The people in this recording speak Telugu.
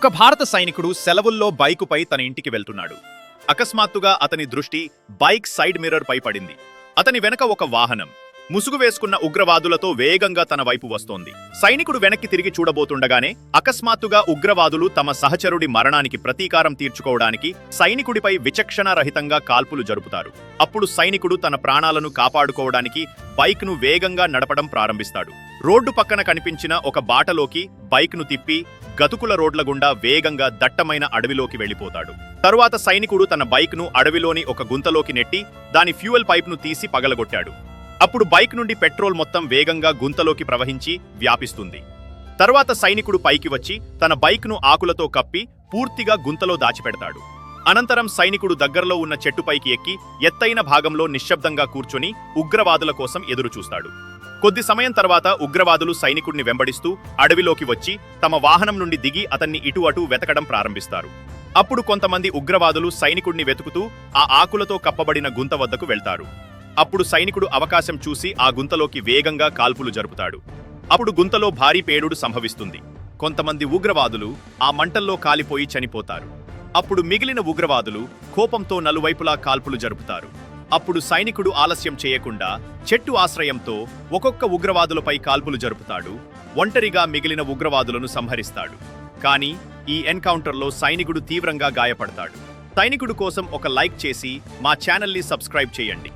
ఒక భారత సైనికుడు సెలవుల్లో బైకుపై తన ఇంటికి వెళ్తున్నాడు. అకస్మాత్తుగా అతని దృష్టి బైక్ సైడ్ మిర్రర్ పై పడింది. అతని వెనక ఒక వాహనం. ముసుగు వేసుకున్న ఉగ్రవాదులతో వేగంగా తన వైపు వస్తోంది. సైనికుడు వెనక్కి తిరిగి చూడబోతుండగానే అకస్మాత్తుగా ఉగ్రవాదులు తమ సహచరుడి మరణానికి ప్రతీకారం తీర్చుకోవడానికి సైనికుడిపై విచక్షణ రహితంగా కాల్పులు జరుపుతారు. అప్పుడు సైనికుడు తన ప్రాణాలను కాపాడుకోవడానికి బైక్ను వేగంగా నడపడం ప్రారంభిస్తాడు. రోడ్డు పక్కన కనిపించిన ఒక బాటలోకి బైక్ను తిప్పి గతుకుల రోడ్ల గుండా వేగంగా దట్టమైన అడవిలోకి వెళ్ళిపోతాడు. తరువాత సైనికుడు తన బైక్ను అడవిలోని ఒక గుంతలోకి నెట్టి దాని ఫ్యూయల్ పైప్ను తీసి పగలగొట్టాడు. అప్పుడు బైక్ నుండి పెట్రోల్ మొత్తం వేగంగా గుంతలోకి ప్రవహించి వ్యాపిస్తుంది. తరువాత సైనికుడు పైకి వచ్చి తన బైక్ను ఆకులతో కప్పి పూర్తిగా గుంతలో దాచిపెడతాడు. అనంతరం సైనికుడు దగ్గరలో ఉన్న చెట్టుపైకి ఎక్కి ఎత్తైన భాగంలో నిశ్శబ్దంగా కూర్చొని ఉగ్రవాదుల కోసం ఎదురుచూస్తాడు. కొద్ది సమయం తర్వాత ఉగ్రవాదులు సైనికుడిని వెంబడిస్తూ అడవిలోకి వచ్చి తమ వాహనం నుండి దిగి అతన్ని ఇటు అటు వెతకడం ప్రారంభిస్తారు. అప్పుడు కొంతమంది ఉగ్రవాదులు సైనికుడిని వెతుకుతూ ఆ ఆకులతో కప్పబడిన గుంత వద్దకు వెళ్తారు. అప్పుడు సైనికుడు అవకాశం చూసి ఆ గుంతలోకి వేగంగా కాల్పులు జరుపుతాడు. అప్పుడు గుంతలో భారీ పేలుడు సంభవిస్తుంది. కొంతమంది ఉగ్రవాదులు ఆ మంటల్లో కాలిపోయి చనిపోతారు. అప్పుడు మిగిలిన ఉగ్రవాదులు కోపంతో నలువైపులా కాల్పులు జరుపుతారు. అప్పుడు సైనికుడు ఆలస్యం చేయకుండా చెట్టు ఆశ్రయంతో ఒక్కొక్క ఉగ్రవాదులపై కాల్పులు జరుపుతాడు ఒంటరిగా మిగిలిన ఉగ్రవాదులను సంహరిస్తాడు. కానీ ఈ ఎన్కౌంటర్లో సైనికుడు తీవ్రంగా గాయపడతాడు. సైనికుడు కోసం ఒక లైక్ చేసి మా ఛానల్ని సబ్స్క్రైబ్ చేయండి.